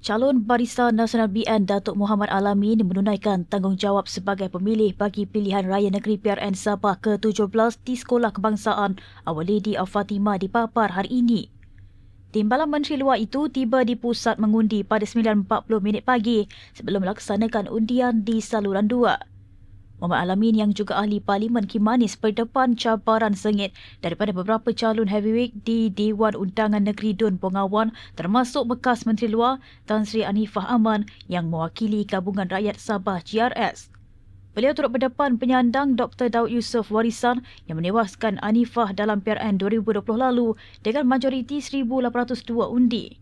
Calon Barisan Nasional BN Datuk Muhammad Alamin menunaikan tanggungjawab sebagai pemilih bagi pilihan raya negeri PRN Sabah ke-17 di Sekolah Kebangsaan Awalidi Al-Fatimah di Papar hari ini. Timbalan Menteri Luar itu tiba di pusat mengundi pada 9.40 minit pagi sebelum melaksanakan undian di saluran 2. Muhammad Alamin yang juga ahli Parlimen Kimanis berdepan cabaran sengit daripada beberapa calon heavyweight di Dewan Undangan Negeri Dun Pongawan termasuk bekas Menteri Luar Tan Sri Anifah Aman yang mewakili Gabungan Rakyat Sabah GRS. Beliau turut berdepan penyandang Dr. Daud Yusof Warisan yang menewaskan Anifah dalam PRN 2020 lalu dengan majoriti 1,802 undi.